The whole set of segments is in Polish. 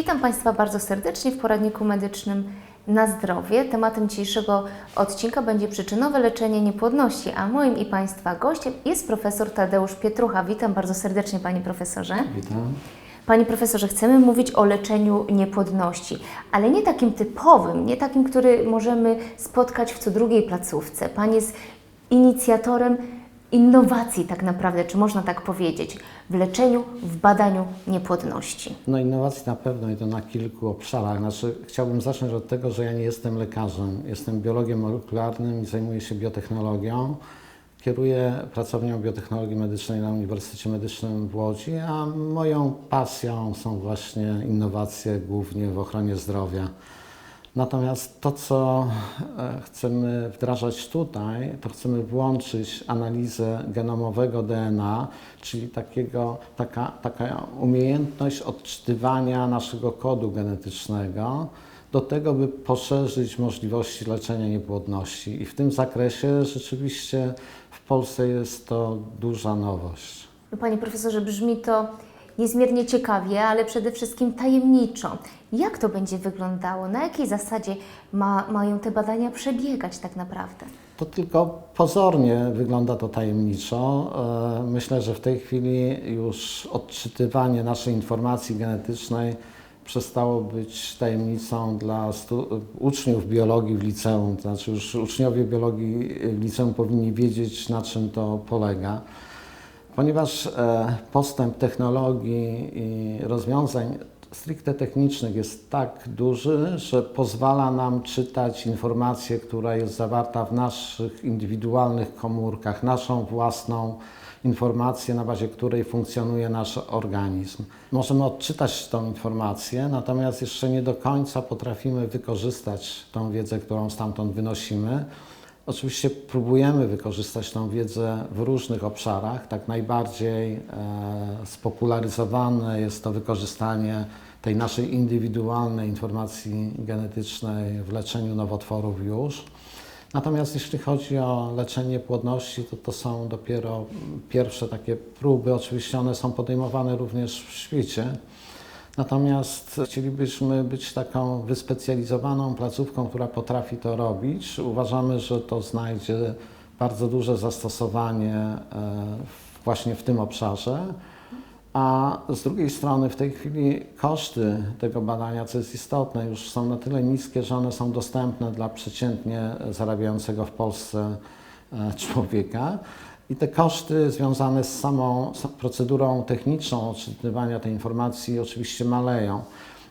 Witam Państwa bardzo serdecznie w poradniku medycznym na zdrowie. Tematem dzisiejszego odcinka będzie przyczynowe leczenie niepłodności, a moim i Państwa gościem jest profesor Tadeusz Pietrucha. Witam bardzo serdecznie Panie Profesorze. Witam. Panie Profesorze, chcemy mówić o leczeniu niepłodności, ale nie takim typowym, nie takim, który możemy spotkać w co drugiej placówce. Pan jest inicjatorem innowacji tak naprawdę, czy można tak powiedzieć, w leczeniu, w badaniu niepłodności. No innowacji na pewno i to na kilku obszarach. Znaczy, chciałbym zacząć od tego, że ja nie jestem lekarzem. Jestem biologiem molekularnym i zajmuję się biotechnologią. Kieruję pracownią biotechnologii medycznej na Uniwersytecie Medycznym w Łodzi, a moją pasją są właśnie innowacje głównie w ochronie zdrowia. Natomiast to, co e, chcemy wdrażać tutaj, to chcemy włączyć analizę genomowego DNA, czyli takiego, taka, taka umiejętność odczytywania naszego kodu genetycznego, do tego, by poszerzyć możliwości leczenia niepłodności. I w tym zakresie rzeczywiście w Polsce jest to duża nowość. No, Panie Profesorze, brzmi to niezmiernie ciekawie, ale przede wszystkim tajemniczo. Jak to będzie wyglądało? Na jakiej zasadzie ma, mają te badania przebiegać tak naprawdę? To tylko pozornie wygląda to tajemniczo. E, Myślę, że w tej chwili już odczytywanie naszej informacji genetycznej przestało być tajemnicą dla uczniów biologii w liceum. To znaczy już uczniowie biologii w liceum powinni wiedzieć, na czym to polega. Ponieważ e, postęp technologii i rozwiązań stricte technicznych jest tak duży, że pozwala nam czytać informację, która jest zawarta w naszych indywidualnych komórkach, naszą własną informację, na bazie której funkcjonuje nasz organizm. Możemy odczytać tą informację, natomiast jeszcze nie do końca potrafimy wykorzystać tą wiedzę, którą stamtąd wynosimy. Oczywiście próbujemy wykorzystać tą wiedzę w różnych obszarach. Tak najbardziej e, spopularyzowane jest to wykorzystanie tej naszej indywidualnej informacji genetycznej w leczeniu nowotworów już. Natomiast jeśli chodzi o leczenie płodności, to to są dopiero pierwsze takie próby. Oczywiście one są podejmowane również w świecie. Natomiast chcielibyśmy być taką wyspecjalizowaną placówką, która potrafi to robić. Uważamy, że to znajdzie bardzo duże zastosowanie e, właśnie w tym obszarze. A z drugiej strony w tej chwili koszty tego badania, co jest istotne, już są na tyle niskie, że one są dostępne dla przeciętnie zarabiającego w Polsce e, człowieka. I te koszty związane z samą procedurą techniczną odczytywania tej informacji oczywiście maleją.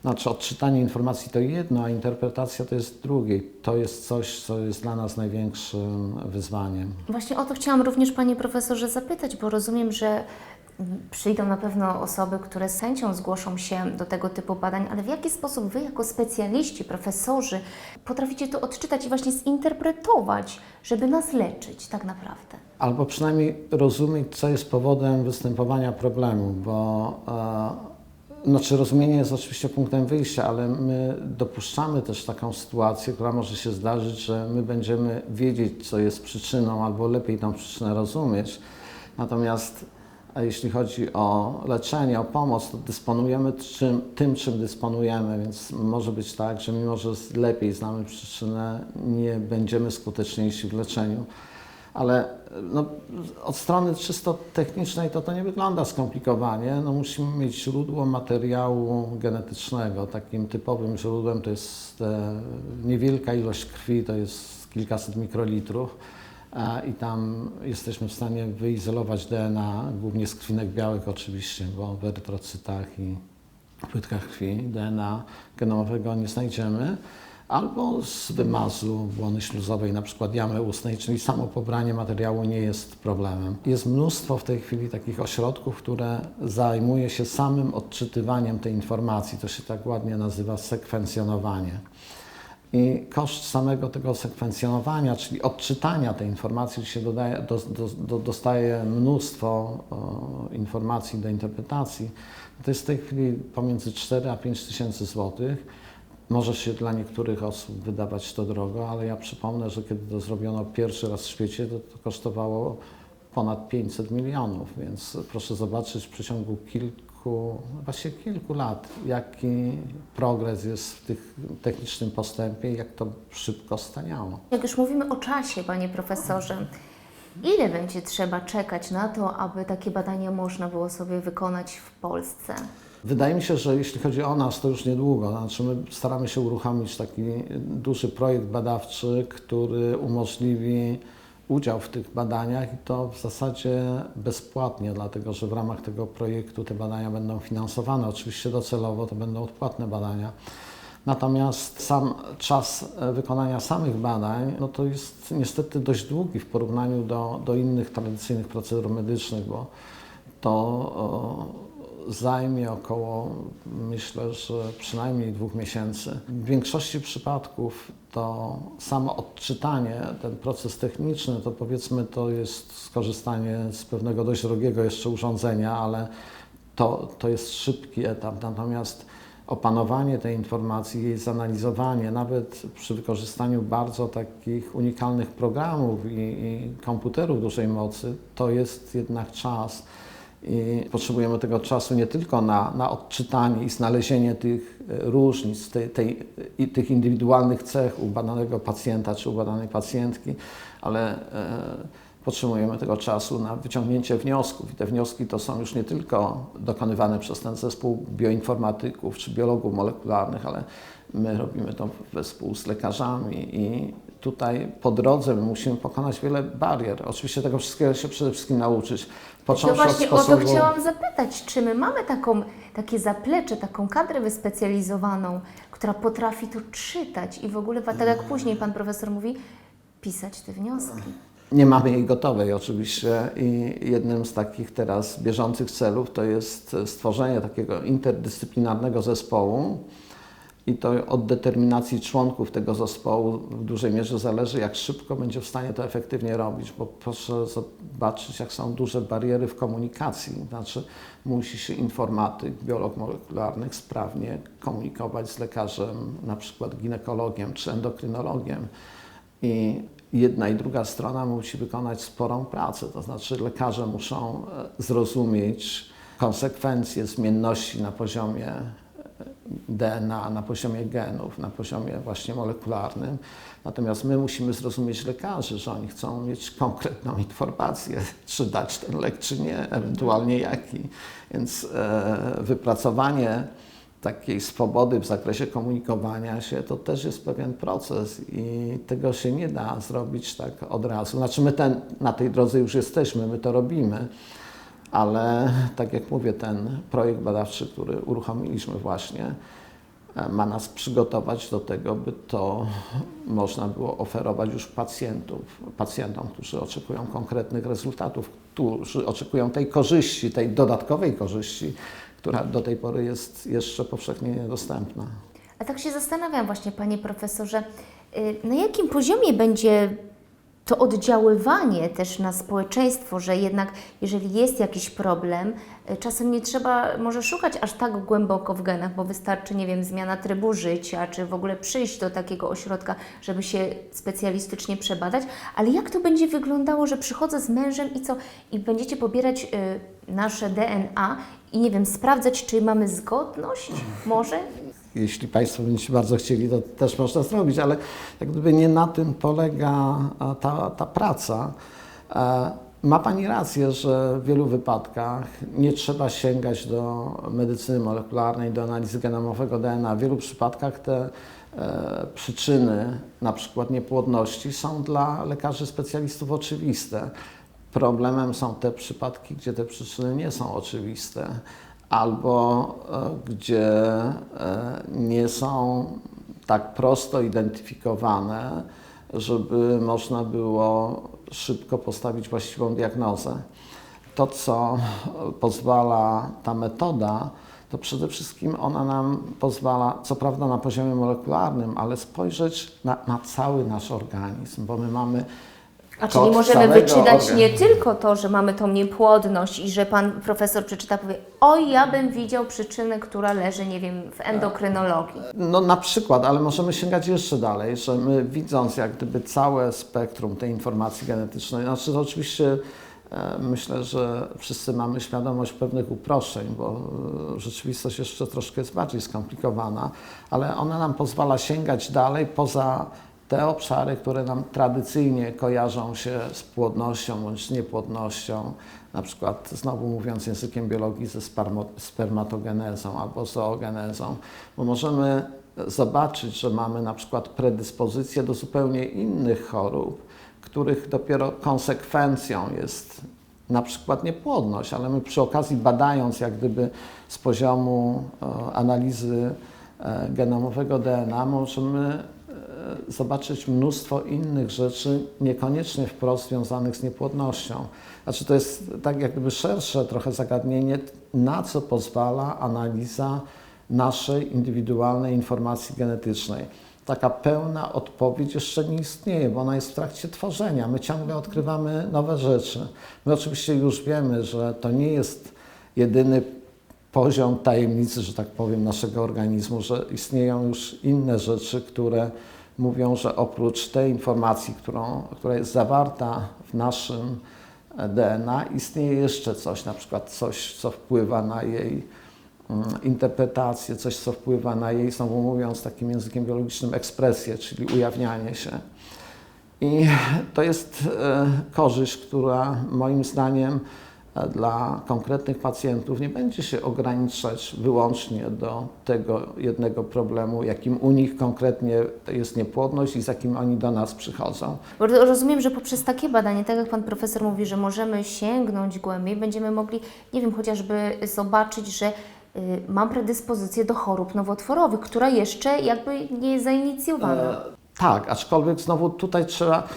Znaczy odczytanie informacji to jedno, a interpretacja to jest drugie. To jest coś, co jest dla nas największym wyzwaniem. Właśnie o to chciałam również Panie Profesorze zapytać, bo rozumiem, że przyjdą na pewno osoby, które z chęcią zgłoszą się do tego typu badań, ale w jaki sposób Wy jako specjaliści, profesorzy potraficie to odczytać i właśnie zinterpretować, żeby nas leczyć tak naprawdę? Albo przynajmniej rozumieć, co jest powodem występowania problemu, bo e, znaczy rozumienie jest oczywiście punktem wyjścia, ale my dopuszczamy też taką sytuację, która może się zdarzyć, że my będziemy wiedzieć, co jest przyczyną, albo lepiej tą przyczynę rozumieć. Natomiast a jeśli chodzi o leczenie, o pomoc, to dysponujemy czym, tym, czym dysponujemy, więc może być tak, że mimo, że lepiej znamy przyczynę, nie będziemy skuteczniejsi w leczeniu. Ale no, od strony czysto technicznej to to nie wygląda skomplikowanie. No, musimy mieć źródło materiału genetycznego. Takim typowym źródłem to jest e, niewielka ilość krwi, to jest kilkaset mikrolitrów i tam jesteśmy w stanie wyizolować DNA, głównie z krwinek białych oczywiście, bo w erytrocytach i płytkach krwi DNA genomowego nie znajdziemy, albo z wymazu błony śluzowej, na przykład jamy ustnej, czyli samo pobranie materiału nie jest problemem. Jest mnóstwo w tej chwili takich ośrodków, które zajmuje się samym odczytywaniem tej informacji. To się tak ładnie nazywa sekwencjonowanie. I koszt samego tego sekwencjonowania, czyli odczytania tej informacji, się dodaje, do, do, do, dostaje mnóstwo o, informacji do interpretacji, to jest w tej chwili pomiędzy 4 a 5 tysięcy złotych. Może się dla niektórych osób wydawać to drogo, ale ja przypomnę, że kiedy to zrobiono pierwszy raz w świecie, to, to kosztowało ponad 500 milionów, więc proszę zobaczyć w przeciągu kilku, właśnie kilku lat, jaki progres jest w tych technicznym postępie i jak to szybko staniało. Jak już mówimy o czasie, panie profesorze, ile będzie trzeba czekać na to, aby takie badania można było sobie wykonać w Polsce? Wydaje mi się, że jeśli chodzi o nas, to już niedługo. Znaczy my staramy się uruchomić taki duży projekt badawczy, który umożliwi udział w tych badaniach i to w zasadzie bezpłatnie, dlatego że w ramach tego projektu te badania będą finansowane. Oczywiście docelowo to będą odpłatne badania. Natomiast sam czas e, wykonania samych badań, no to jest niestety dość długi w porównaniu do, do innych tradycyjnych procedur medycznych, bo to zajmie około, myślę, że przynajmniej dwóch miesięcy. W większości przypadków to samo odczytanie, ten proces techniczny, to powiedzmy to jest skorzystanie z pewnego dość drogiego jeszcze urządzenia, ale to, to jest szybki etap. Natomiast opanowanie tej informacji, jej zanalizowanie, nawet przy wykorzystaniu bardzo takich unikalnych programów i, i komputerów dużej mocy, to jest jednak czas. I potrzebujemy tego czasu nie tylko na, na odczytanie i znalezienie tych e, różnic, tej, tej, tych indywidualnych cech u badanego pacjenta czy u badanej pacjentki, ale e, potrzebujemy tego czasu na wyciągnięcie wniosków. I te wnioski to są już nie tylko dokonywane przez ten zespół bioinformatyków czy biologów molekularnych, ale my robimy to wespół z lekarzami i tutaj po drodze my musimy pokonać wiele barier. Oczywiście tego wszystkiego się przede wszystkim nauczyć. No Począwszy od właśnie o to sposobu... chciałam zapytać, czy my mamy taką, takie zaplecze, taką kadrę wyspecjalizowaną, która potrafi to czytać i w ogóle, tak jak później pan profesor mówi, pisać te wnioski. Nie mamy jej gotowej oczywiście i jednym z takich teraz bieżących celów to jest stworzenie takiego interdyscyplinarnego zespołu i to od determinacji członków tego zespołu w dużej mierze zależy, jak szybko będzie w stanie to efektywnie robić, bo proszę zobaczyć, jak są duże bariery w komunikacji. Znaczy, musi się informatyk, biolog molekularny sprawnie komunikować z lekarzem, na przykład ginekologiem czy endokrynologiem. I jedna i druga strona musi wykonać sporą pracę, to znaczy lekarze muszą e, zrozumieć konsekwencje zmienności na poziomie DNA, na poziomie genów, na poziomie właśnie molekularnym. Natomiast my musimy zrozumieć lekarzy, że oni chcą mieć konkretną informację, czy dać ten lek, czy nie, ewentualnie jaki. Więc e, wypracowanie takiej swobody w zakresie komunikowania się, to też jest pewien proces i tego się nie da zrobić tak od razu. Znaczy my ten, na tej drodze już jesteśmy, my to robimy, ale tak jak mówię, ten projekt badawczy, który uruchomiliśmy właśnie, e, ma nas przygotować do tego, by to można było oferować już pacjentów, pacjentom, którzy oczekują konkretnych rezultatów, którzy oczekują tej korzyści, tej dodatkowej korzyści, która do tej pory jest jeszcze powszechnie niedostępna. A tak się zastanawiam właśnie, panie profesorze, y, na jakim poziomie będzie to oddziaływanie też na społeczeństwo, że jednak jeżeli jest jakiś problem, y, czasem nie trzeba może szukać aż tak głęboko w genach, bo wystarczy, nie wiem, zmiana trybu życia, czy w ogóle przyjść do takiego ośrodka, żeby się specjalistycznie przebadać, ale jak to będzie wyglądało, że przychodzę z mężem i co, i będziecie pobierać y, nasze DNA i nie wiem, sprawdzać, czy mamy zgodność może? Jeśli Państwo będziecie bardzo chcieli, to też można zrobić, ale jak gdyby nie na tym polega a, ta, ta praca. E, Ma Pani rację, że w wielu wypadkach nie trzeba sięgać do medycyny molekularnej, do analizy genomowego DNA. W wielu przypadkach te e, przyczyny, na przykład niepłodności, są dla lekarzy specjalistów oczywiste. Problemem są te przypadki, gdzie te przyczyny nie są oczywiste albo e, gdzie e, nie są tak prosto identyfikowane, żeby można było szybko postawić właściwą diagnozę. To, co pozwala ta metoda, to przede wszystkim ona nam pozwala, co prawda na poziomie molekularnym, ale spojrzeć na, na cały nasz organizm, bo my mamy A czyli możemy wyczytać organ- nie tylko to, że mamy tą niepłodność i że pan profesor przeczyta, powie, oj, ja bym widział przyczynę, która leży, nie wiem, w endokrynologii. No na przykład, ale możemy sięgać jeszcze dalej, że my widząc jak gdyby całe spektrum tej informacji genetycznej, znaczy to oczywiście e, myślę, że wszyscy mamy świadomość pewnych uproszczeń, bo e, rzeczywistość jeszcze troszkę jest bardziej skomplikowana, ale ona nam pozwala sięgać dalej poza te obszary, które nam tradycyjnie kojarzą się z płodnością bądź niepłodnością, na przykład znowu mówiąc językiem biologii ze spermatogenezą albo zoogenezą, bo możemy zobaczyć, że mamy na przykład predyspozycję do zupełnie innych chorób, których dopiero konsekwencją jest na przykład niepłodność, ale my przy okazji badając jak gdyby z poziomu e, analizy e, genomowego DNA możemy zobaczyć mnóstwo innych rzeczy, niekoniecznie wprost związanych z niepłodnością. Znaczy to jest tak jak gdyby szersze trochę zagadnienie, na co pozwala analiza naszej indywidualnej informacji genetycznej. Taka pełna odpowiedź jeszcze nie istnieje, bo ona jest w trakcie tworzenia. My ciągle odkrywamy nowe rzeczy. My oczywiście już wiemy, że to nie jest jedyny poziom tajemnicy, że tak powiem, naszego organizmu, że istnieją już inne rzeczy, które mówią, że oprócz tej informacji, którą, która jest zawarta w naszym DNA, istnieje jeszcze coś, na przykład coś, co wpływa na jej mm, interpretację, coś, co wpływa na jej, znowu mówiąc takim językiem biologicznym, ekspresję, czyli ujawnianie się. I to jest e, korzyść, która moim zdaniem e, dla konkretnych pacjentów nie będzie się ograniczać wyłącznie do tego jednego problemu, jakim u nich konkretnie jest niepłodność i z jakim oni do nas przychodzą. Rozumiem, że poprzez takie badanie, tak jak Pan Profesor mówi, że możemy sięgnąć głębiej, będziemy mogli, nie wiem, chociażby zobaczyć, że y, mam predyspozycję do chorób nowotworowych, która jeszcze jakby nie jest zainicjowana. E, tak, aczkolwiek znowu tutaj trzeba,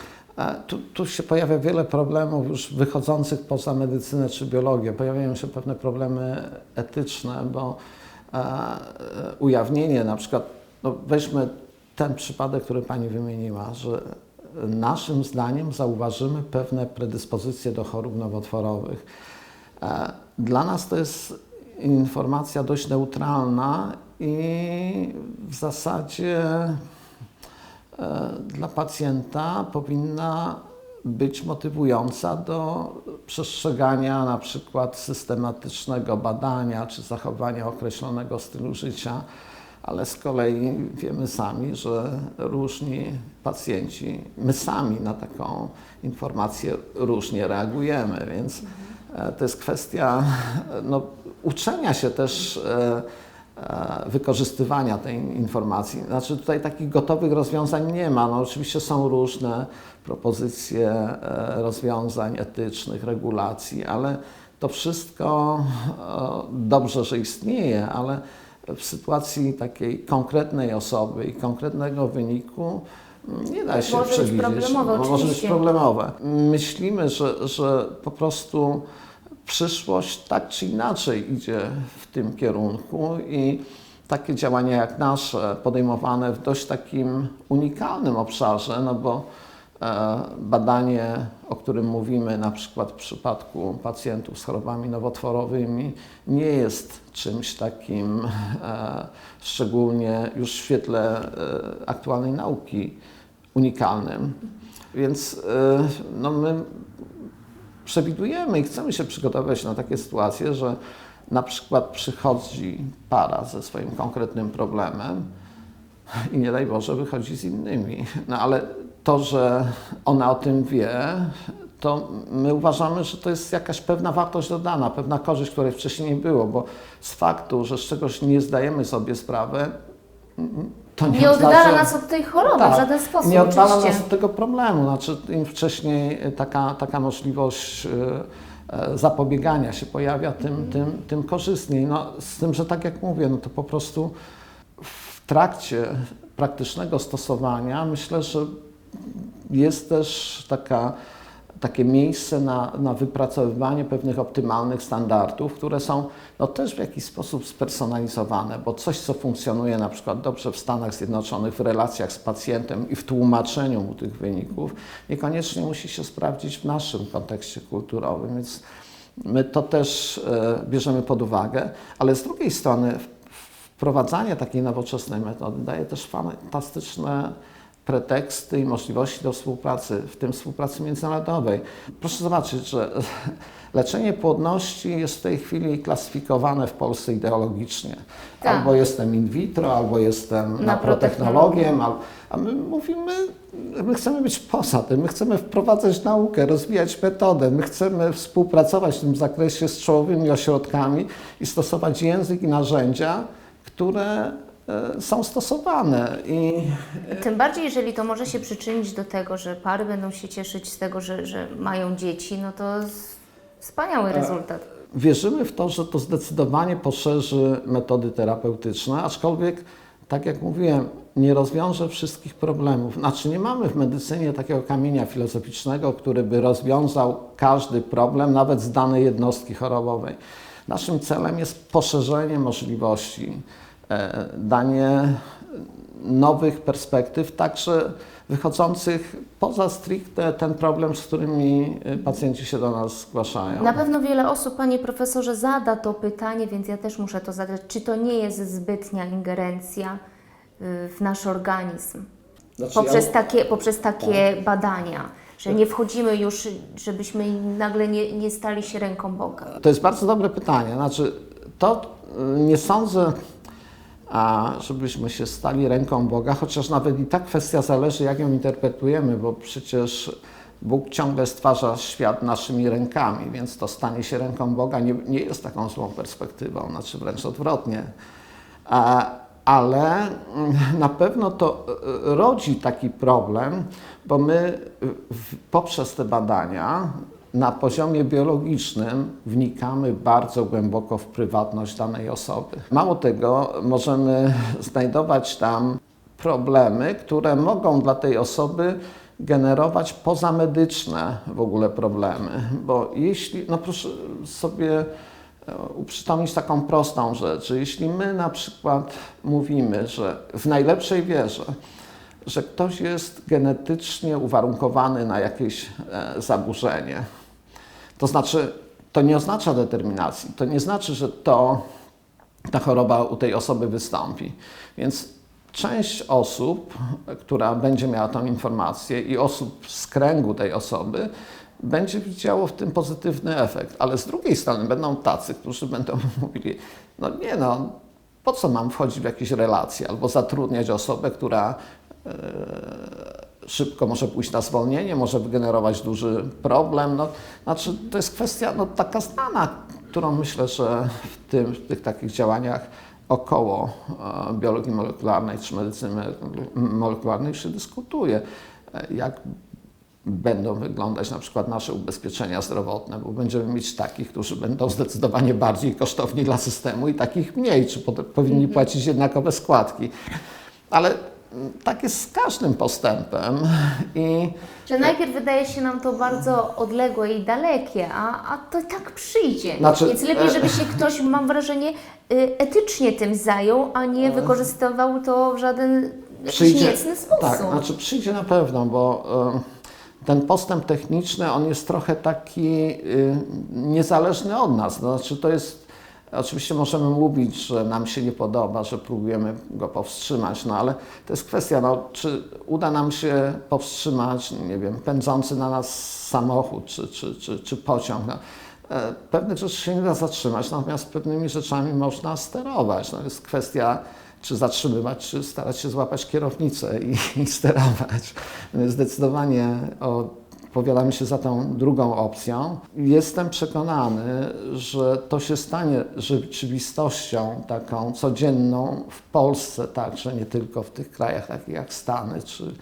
tu, tu się pojawia wiele problemów już wychodzących poza medycynę czy biologię. Pojawiają się pewne problemy etyczne, bo ujawnienie na przykład, no weźmy ten przypadek, który Pani wymieniła, że naszym zdaniem zauważymy pewne predyspozycje do chorób nowotworowych. Dla nas to jest informacja dość neutralna i w zasadzie dla pacjenta powinna być motywująca do przestrzegania na przykład systematycznego badania czy zachowania określonego stylu życia, ale z kolei wiemy sami, że różni pacjenci, my sami na taką informację różnie reagujemy, więc e, to jest kwestia no, uczenia się też e, e, wykorzystywania tej informacji. Znaczy tutaj takich gotowych rozwiązań nie ma. No, oczywiście są różne propozycje e, rozwiązań etycznych, regulacji, ale to wszystko e, dobrze, że istnieje, ale w sytuacji takiej konkretnej osoby i konkretnego wyniku mm, nie da się Może być przewidzieć. problemowe, Bo Może być problemowe. Myślimy, że, że po prostu przyszłość tak czy inaczej idzie w tym kierunku i takie działania jak nasze, podejmowane w dość takim unikalnym obszarze, no bo e, badanie, o którym mówimy na przykład w przypadku pacjentów z chorobami nowotworowymi, nie jest czymś takim e, szczególnie już w świetle e, aktualnej nauki unikalnym. Więc no my przewidujemy i chcemy się przygotować na takie sytuacje, że na przykład przychodzi para ze swoim konkretnym problemem i nie daj Boże wychodzi z innymi. No ale to, że ona o tym wie, to my uważamy, że to jest jakaś pewna wartość dodana, pewna korzyść, której wcześniej nie było, bo z faktu, że z czegoś nie zdajemy sobie sprawy, to nie, Nie oddala oznacza- nas od tej choroby tak, w żaden sposób. Nie oddala oczywiście. nas od tego problemu. Znaczy, im wcześniej taka, taka możliwość e, e, zapobiegania się pojawia, tym, tym, tym korzystniej. No, z tym, że tak jak mówię, no to po prostu w trakcie praktycznego stosowania myślę, że jest też taka, takie miejsce na, na wypracowywanie pewnych optymalnych standardów, które są no, też w jakiś sposób spersonalizowane, bo coś, co funkcjonuje na przykład dobrze w Stanach Zjednoczonych w relacjach z pacjentem i w tłumaczeniu mu tych wyników, niekoniecznie musi się sprawdzić w naszym kontekście kulturowym, więc my to też e, bierzemy pod uwagę, ale z drugiej strony wprowadzanie takiej nowoczesnej metody daje też fantastyczne preteksty i możliwości do współpracy, w tym współpracy międzynarodowej. Proszę zobaczyć, że leczenie płodności jest w tej chwili klasyfikowane w Polsce ideologicznie. Tak. Albo jestem in vitro, albo jestem Na na a my mówimy, my chcemy być poza tym, my chcemy wprowadzać naukę, rozwijać metodę, my chcemy współpracować w tym zakresie z czołowymi ośrodkami i stosować język i narzędzia, które są stosowane. I Tym bardziej, jeżeli to może się przyczynić do tego, że pary będą się cieszyć z tego, że, że mają dzieci, no to wspaniały rezultat. Wierzymy w to, że to zdecydowanie poszerzy metody terapeutyczne, aczkolwiek, tak jak mówiłem, nie rozwiąże wszystkich problemów. Znaczy, nie mamy w medycynie takiego kamienia filozoficznego, który by rozwiązał każdy problem, nawet z danej jednostki chorobowej. Naszym celem jest poszerzenie możliwości, e, danie nowych perspektyw, także wychodzących poza stricte ten problem, z którymi e, pacjenci się do nas zgłaszają. Na pewno wiele osób, Panie Profesorze, zada to pytanie, więc ja też muszę to zadać. Czy to nie jest zbytnia ingerencja y, w nasz organizm? Znaczy, Poprzez ja- takie, poprzez takie badania, że nie wchodzimy już, żebyśmy nagle nie, nie stali się ręką Boga. To jest bardzo dobre pytanie. Znaczy, to y, nie sądzę, a, żebyśmy się stali ręką Boga, chociaż nawet i ta kwestia zależy, jak ją interpretujemy, bo przecież Bóg ciągle stwarza świat naszymi rękami, więc to stanie się ręką Boga nie, nie jest taką złą perspektywą, znaczy wręcz odwrotnie. Ale na pewno to y, rodzi taki problem, bo my poprzez te badania na poziomie biologicznym wnikamy bardzo głęboko w prywatność danej osoby. Mało tego, możemy znajdować tam problemy, które mogą dla tej osoby generować pozamedyczne w ogóle problemy. Bo jeśli, no proszę sobie e, uprzytomnić taką prostą rzecz, jeśli my na przykład mówimy, że w najlepszej wierze, że ktoś jest genetycznie uwarunkowany na jakieś e, zaburzenie, to znaczy, to nie oznacza determinacji, to nie znaczy, że to ta choroba u tej osoby wystąpi. Więc część osób, która będzie miała tą informację i osób z kręgu tej osoby, będzie widziało w tym pozytywny efekt. Ale z drugiej strony będą tacy, którzy będą mówili, no nie no, po co mam wchodzić w jakieś relacje albo zatrudniać osobę, która e, szybko może pójść na zwolnienie, może wygenerować duży problem. No, znaczy, to jest kwestia no, taka znana, którą myślę, że w, tym, w tych takich działaniach około e, biologii molekularnej czy medycyny molekularnej się dyskutuje. E, Jak będą wyglądać na przykład nasze ubezpieczenia zdrowotne, bo będziemy mieć takich, którzy będą zdecydowanie bardziej kosztowni dla systemu i takich mniej, czy po- powinni płacić jednakowe składki. Ale tak jest z każdym postępem i Że najpierw wydaje się nam to bardzo odległe i dalekie, a, a to tak przyjdzie. Znaczy, Więc lepiej, e- żeby się ktoś, mam wrażenie, y, etycznie tym zajął, a nie wykorzystywał to w żaden niecny sposób. Tak, znaczy przyjdzie na pewno, bo e, ten postęp techniczny, on jest trochę taki y, niezależny od nas. Znaczy to jest, oczywiście możemy mówić, że nam się nie podoba, że próbujemy go powstrzymać, no ale to jest kwestia, no, czy uda nam się powstrzymać, nie wiem, pędzący na nas samochód czy, czy, czy, czy pociąg. No. E, Pewnych rzeczy się nie da zatrzymać, natomiast pewnymi rzeczami można sterować. No, jest kwestia, czy zatrzymywać, czy starać się złapać kierownicę i, i sterować. Zdecydowanie opowiadamy się za tą drugą opcją. Jestem przekonany, że to się stanie rzeczywistością taką codzienną w Polsce także, nie tylko w tych krajach takich jak Stany czy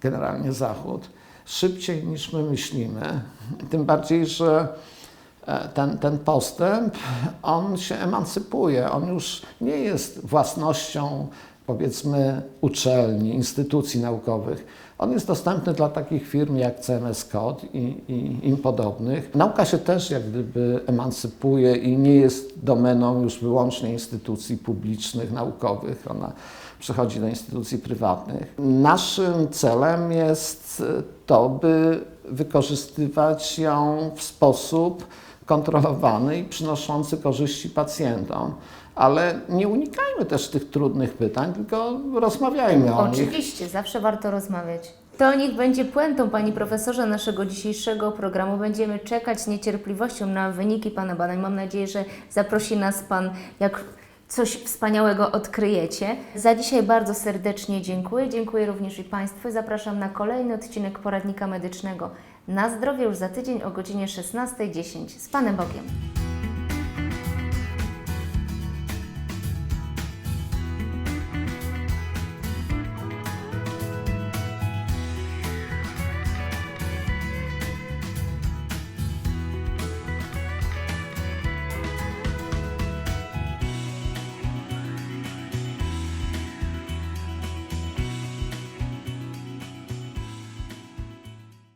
generalnie Zachód, szybciej niż my myślimy. Tym bardziej, że e, ten, ten postęp, on się emancypuje, on już nie jest własnością powiedzmy uczelni, instytucji naukowych. On jest dostępny dla takich firm jak CMS Code i, i im podobnych. Nauka się też jak gdyby emancypuje i nie jest domeną już wyłącznie instytucji publicznych, naukowych. Ona przechodzi do instytucji prywatnych. Naszym celem jest to, by wykorzystywać ją w sposób kontrolowany i przynoszący korzyści pacjentom. Ale nie unikajmy też tych trudnych pytań, tylko rozmawiajmy o nich. Oczywiście, zawsze warto rozmawiać. To niech będzie puentą, Pani Profesorze, naszego dzisiejszego programu. Będziemy czekać z niecierpliwością na wyniki Pana badań. Mam nadzieję, że zaprosi nas Pan, jak coś wspaniałego odkryjecie. Za dzisiaj bardzo serdecznie dziękuję. Dziękuję również i Państwu. Zapraszam na kolejny odcinek Poradnika Medycznego. Na zdrowie już za tydzień o godzinie 16.10. Z Panem Bogiem.